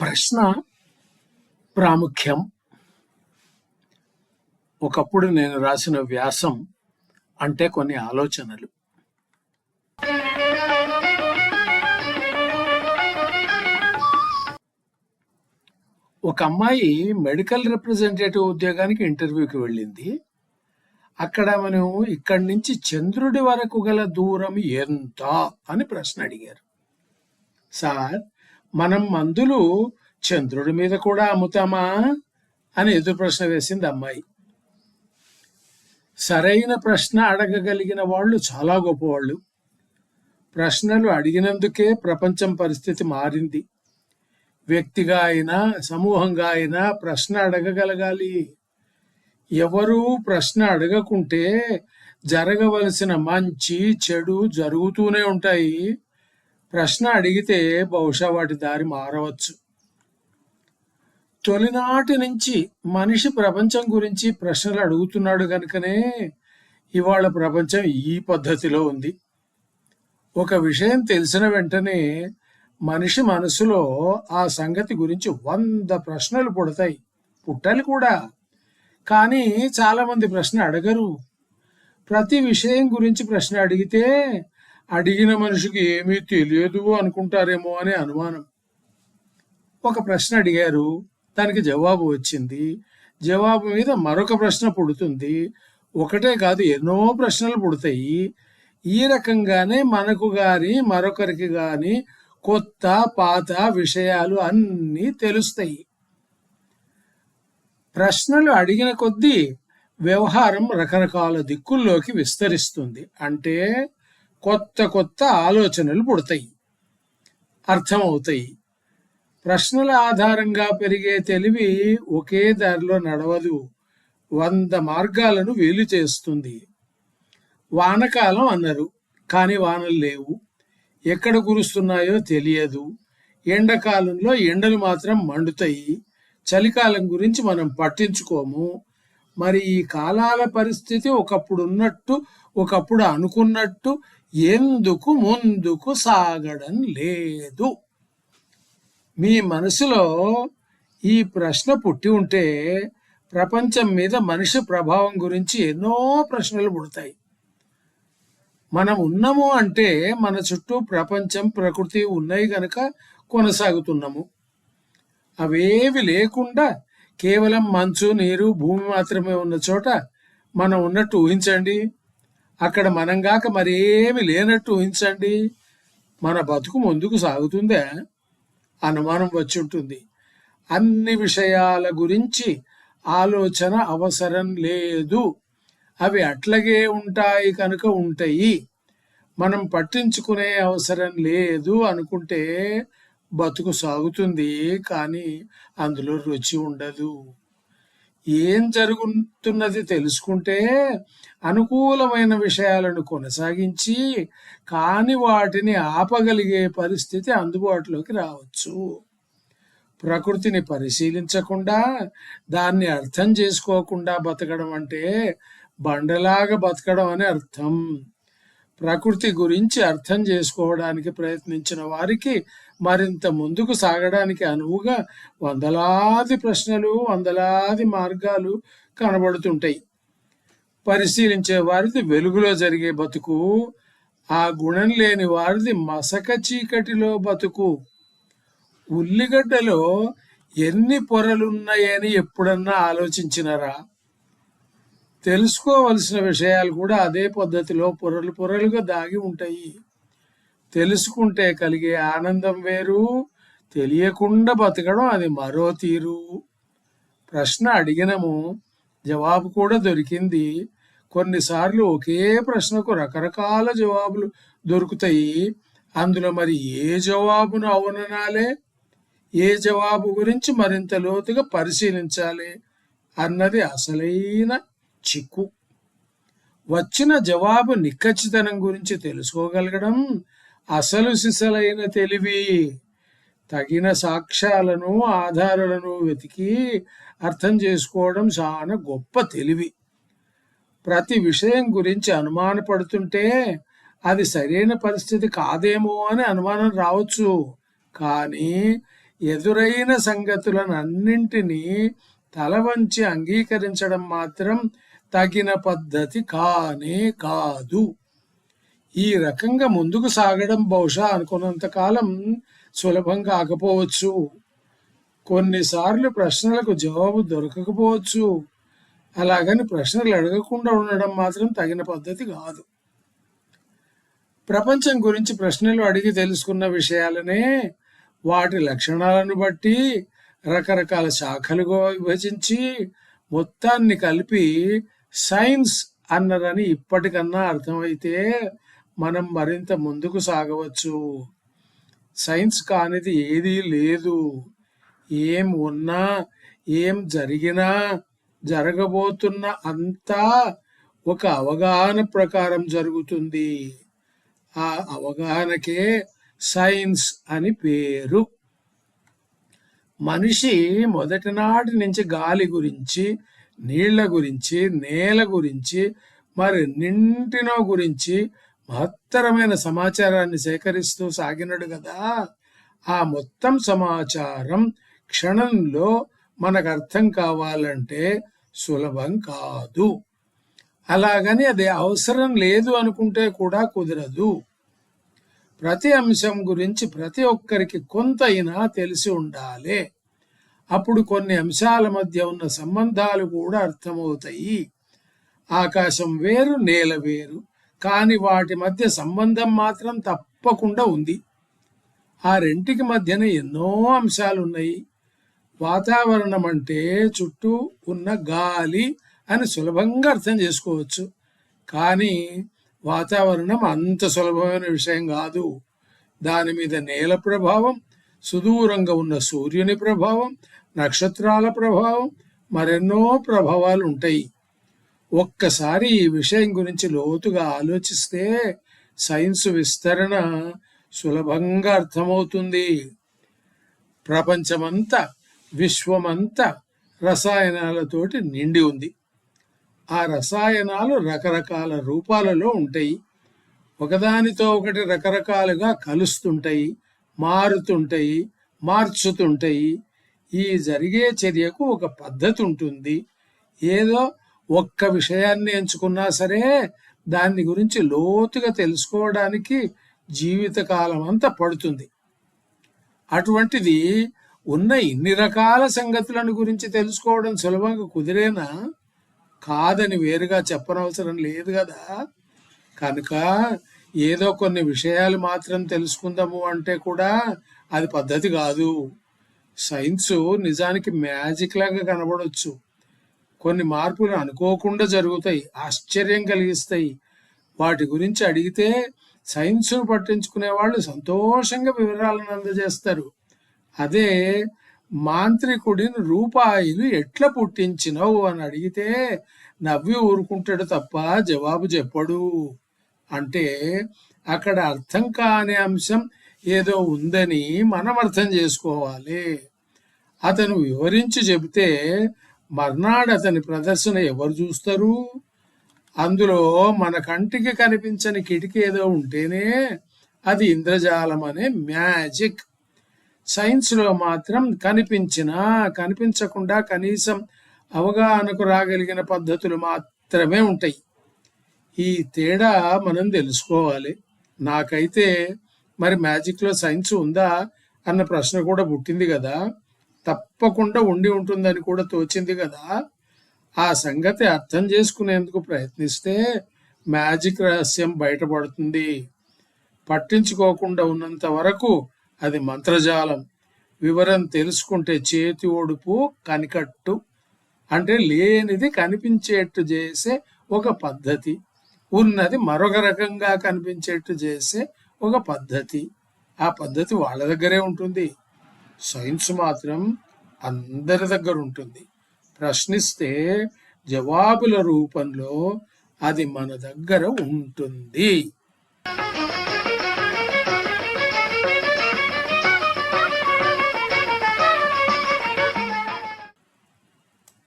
ప్రశ్న ప్రాముఖ్యం. ఒకప్పుడు నేను రాసిన వ్యాసం అంటే కొన్ని ఆలోచనలు. ఒక అమ్మాయి మెడికల్ రిప్రజెంటేటివ్ ఉద్యోగానికి ఇంటర్వ్యూకి వెళ్ళింది. అక్కడ మనం ఇక్కడి నుంచి చంద్రుడి వరకు గల దూరం ఎంత అని ప్రశ్న అడిగారు. సార్ మనం మందులు చంద్రుడి మీద కూడా అమ్ముతామా? అని ఎదురు ప్రశ్న వేసింది అమ్మాయి. సరైన ప్రశ్న అడగగలిగిన వాళ్ళు చాలా గొప్పవాళ్ళు. ప్రశ్నలు అడిగినందుకే ప్రపంచం పరిస్థితి మారింది. వ్యక్తిగా అయినా సమూహంగా అయినా ప్రశ్న అడగగలగాలి. ఎవరు ప్రశ్న అడగకుంటే జరగవలసిన మంచి చెడు జరుగుతూనే ఉంటాయి. ప్రశ్న అడిగితే బహుశా వాటి దారి మారవచ్చు. తొలినాటి నుంచి మనిషి ప్రపంచం గురించి ప్రశ్నలు అడుగుతున్నాడు కనుకనే ఇవాళ ప్రపంచం ఈ పద్ధతిలో ఉంది. ఒక విషయం తెలిసిన వెంటనే మనిషి మనసులో ఆ సంగతి గురించి వంద ప్రశ్నలు పుడతాయి. పుట్టాలి కూడా. కానీ చాలామంది ప్రశ్న అడగరు. ప్రతి విషయం గురించి ప్రశ్న అడిగితే అడిగిన మనిషికి ఏమీ తెలియదు అనుకుంటారేమో అనే అనుమానం. ఒక ప్రశ్న అడిగారు. దానికి జవాబు వచ్చింది. జవాబు మీద మరొక ప్రశ్న పుడుతుంది. ఒకటే కాదు ఎన్నో ప్రశ్నలు పుడతాయి. ఈ రకంగానే మనకు గాని మరొకరికి గాని కొత్త పాత విషయాలు అన్నీ తెలుస్తాయి. ప్రశ్నలు అడిగిన కొద్దీ వ్యవహారం రకరకాల దిక్కుల్లోకి విస్తరిస్తుంది. అంటే కొత్త కొత్త ఆలోచనలు పుడతాయి. అర్థమవుతాయి. ప్రశ్నల ఆధారంగా పెరిగే తెలివి ఒకే దారిలో నడవదు. వంద మార్గాలను వేలు చేస్తుంది. వానకాలం అన్నారు. కానీ వానలు లేవు. ఎక్కడ కురుస్తున్నాయో తెలియదు. ఎండాకాలంలో ఎండలు మాత్రం మండుతాయి. చలికాలం గురించి మనం పట్టించుకోము. మరి ఈ కాలాల పరిస్థితి ఒకప్పుడు ఉన్నట్టు ఒకప్పుడు అనుకున్నట్టు ఎందుకు ముందుకు సాగడం లేదు? మీ మనసులో ఈ ప్రశ్న పుట్టి ఉంటే ప్రపంచం మీద మనిషి ప్రభావం గురించి ఎన్నో ప్రశ్నలు పుడతాయి. మనం ఉన్నాము అంటే మన చుట్టూ ప్రపంచం ప్రకృతి ఉన్నాయి గనక కొనసాగుతున్నాము. అవేవి లేకుండా కేవలం మంచు నీరు భూమి మాత్రమే ఉన్న చోట మనం ఉన్నట్టు ఊహించండి. అక్కడ మనంగాక మరేమి లేనట్టు ఊహించండి. మన బతుకు ముందుకు సాగుతుందే అనుమానం వచ్చి ఉంటుంది అన్ని విషయాల గురించి ఆలోచన అవసరం లేదు. అవి అట్లాగే ఉంటాయి కనుక ఉంటాయి. మనం పట్టించుకునే అవసరం లేదు అనుకుంటే బతుకు సాగుతుంది కానీ అందులో రుచి ఉండదు. ఏం జరుగుతున్నది తెలుసుకుంటే అనుకూలమైన విషయాలను కొనసాగించి కాని వాటిని ఆపగలిగే పరిస్థితి అందుబాటులోకి రావచ్చు. ప్రకృతిని పరిశీలించకుండా దాన్ని అర్థం చేసుకోకుండా బతకడం అంటే బండలాగా బతకడం అని అర్థం. ప్రకృతి గురించి అర్థం చేసుకోవడానికి ప్రయత్నించిన వారికి మరింత ముందుకు సాగడానికి అనువుగా వందలాది ప్రశ్నలు వందలాది మార్గాలు కనబడుతుంటాయి. పరిశీలించే వారిది వెలుగులో జరిగే బతుకు ఆ గుణం లేని వారిది మసక చీకటిలో బతుకు. ఉల్లిగడ్డలో ఎన్ని పొరలున్నాయని ఎప్పుడన్నా ఆలోచించినరా? తెలుసుకోవలసిన విషయాలు కూడా అదే పద్ధతిలో పొరలు పొరలుగా దాగి ఉంటాయి. తెలుసుకుంటే కలిగే ఆనందం వేరు తెలియకుండా బతకడం అది మరో తీరు. ప్రశ్న అడిగినము జవాబు కూడా దొరికింది. కొన్నిసార్లు ఒకే ప్రశ్నకు రకరకాల జవాబులు దొరుకుతాయి. అందులో మరి ఏ జవాబును అవుననాలే? ఏ జవాబు గురించి మరింత లోతుగా పరిశీలించాలి? అన్నది అసలైన చిక్కు. వచ్చిన జవాబు నిక్కచ్చితనం గురించి తెలుసుకోగలగడం అసలు సిసలైన తెలివి. తగిన సాక్ష్యాలను ఆధారాలను వెతికి అర్థం చేసుకోవడం చాలా గొప్ప తెలివి. ప్రతి విషయం గురించి అనుమానపడుతుంటే అది సరైన పరిస్థితి కాదేమో అని అనుమానం రావచ్చు. కానీ ఎదురైన సంగతులను అన్నింటినీ తల వంచి అంగీకరించడం మాత్రం తగిన పద్ధతి కానే కాదు. ఈ రకంగా ముందుకు సాగడం బహుశా అనుకున్నంతకాలం సులభం కాకపోవచ్చు కొన్నిసార్లు ప్రశ్నలకు జవాబు దొరకకపోవచ్చు. అలాగని ప్రశ్నలు అడగకుండా ఉండడం మాత్రం తగిన పద్ధతి కాదు. ప్రపంచం గురించి ప్రశ్నలు అడిగి తెలుసుకున్న విషయాలనే వాటి లక్షణాలను బట్టి రకరకాల శాఖలుగా విభజించి మొత్తాన్ని కలిపి సైన్స్ అన్నదని ఇప్పటికన్నా అర్థమైతే మనం మరింత ముందుకు సాగవచ్చు. సైన్స్ కానిది ఏదీ లేదు. ఏం ఉన్నా ఏం జరిగినా జరగబోతున్న అంతా ఒక అవగాహన ప్రకారం జరుగుతుంది. ఆ అవగాహనకే సైన్స్ అని పేరు. మనిషి మొదటి నాటి నుంచి గాలి గురించి నీళ్ళ గురించి నేల గురించి మరి నింటినో గురించి మహత్తరమైన సమాచారాన్ని సేకరిస్తూ సాగినడు కదా ఆ మొత్తం సమాచారం క్షణంలో మనకు అర్థం కావాలంటే సులభం కాదు. అలాగని అది అవసరం లేదు అనుకుంటే కూడా కుదరదు. ప్రతి అంశం గురించి ప్రతి ఒక్కరికి కొంత అయినా తెలిసి ఉండాలి. అప్పుడు కొన్ని అంశాల మధ్య ఉన్న సంబంధాలు కూడా అర్థమవుతాయి. ఆకాశం వేరు నేల వేరు కానీ వాటి మధ్య సంబంధం మాత్రం తప్పకుండా ఉంది. ఆ రెంటికి మధ్యన ఎన్నో అంశాలు ఉన్నాయి వాతావరణం అంటే చుట్టూ ఉన్న గాలి అని సులభంగా అర్థం చేసుకోవచ్చు. కానీ వాతావరణం అంత సులభమైన విషయం కాదు. దాని మీద నేల ప్రభావం సుదూరంగా ఉన్న సూర్యుని ప్రభావం నక్షత్రాల ప్రభావం మరెన్నో ప్రభావాలు ఉంటాయి ఒక్కసారి ఈ విషయం గురించి లోతుగా ఆలోచిస్తే సైన్స్ విస్తరణ సులభంగా అర్థమవుతుంది. ప్రపంచమంతా విశ్వమంతా రసాయనాలతోటి నిండి ఉంది. ఆ రసాయనాలు రకరకాల రూపాలలో ఉంటాయి. ఒకదానితో ఒకటి రకరకాలుగా కలుస్తుంటాయి మారుతుంటాయి మార్చుతుంటాయి. ఈ జరిగే చర్యకు ఒక పద్ధతి ఉంటుంది. ఏదో ఒక్క విషయాన్ని ఎంచుకున్నా సరే దాని గురించి లోతుగా తెలుసుకోవడానికి జీవితకాలం అంతా పడుతుంది. అటువంటిది ఉన్న ఇన్ని రకాల సంగతులను గురించి తెలుసుకోవడం సులభంగా కుదిరేనా? కాదని వేరుగా చెప్పనవసరం లేదు కదా. కనుక ఏదో కొన్ని విషయాలు మాత్రం తెలుసుకుందాము అంటే కూడా అది పద్ధతి కాదు. సైన్స్ నిజానికి మ్యాజిక్ లాగా కనబడవచ్చు కొన్ని మార్పులు అనుకోకుండా జరుగుతాయి ఆశ్చర్యం కలిగిస్తాయి. వాటి గురించి అడిగితే సైన్స్ను పట్టించుకునే వాళ్ళు సంతోషంగా వివరాలను అందజేస్తారు. అదే మాంత్రికుడిని రూపాయిలు ఎట్లా పుట్టించినవు అని అడిగితే నవ్వి ఊరుకుంటాడు తప్ప జవాబు చెప్పడు. అంటే అక్కడ అర్థం కాని అంశం ఏదో ఉందని మనం అర్థం చేసుకోవాలి. అతను వివరించి చెబితే మర్నాడు అతని ప్రదర్శన ఎవరు చూస్తారు? అందులో మన కంటికి కనిపించని కిటికీ ఏదో ఉంటేనే అది ఇంద్రజాలం అనే మ్యాజిక్. సైన్స్లో మాత్రం కనిపించినా కనిపించకుండా కనీసం అవగాహనకు రాగలిగిన పద్ధతులు మాత్రమే ఉంటాయి. ఈ తేడా మనం తెలుసుకోవాలి. నాకైతే మరి మ్యాజిక్లో సైన్స్ ఉందా? అన్న ప్రశ్న కూడా పుట్టింది కదా. తప్పకుండా ఉండి ఉంటుందని కూడా తోచింది కదా. ఆ సంగతి అర్థం చేసుకునేందుకు ప్రయత్నిస్తే మ్యాజిక్ రహస్యం బయటపడుతుంది. పట్టించుకోకుండా ఉన్నంత వరకు అది మంత్రజాలం. వివరం తెలుసుకుంటే చేతి ఒడుపు కనికట్టు. అంటే లేనిది కనిపించేట్టు చేసే ఒక పద్ధతి. ఉన్నది మరొక రకంగా కనిపించేట్టు చేసే ఒక పద్ధతి. ఆ పద్ధతి వాళ్ళ దగ్గరే ఉంటుంది. సైన్స్ మాత్రం అందరి దగ్గర ఉంటుంది. ప్రశ్నిస్తే జవాబుల రూపంలో అది మన దగ్గర ఉంటుంది.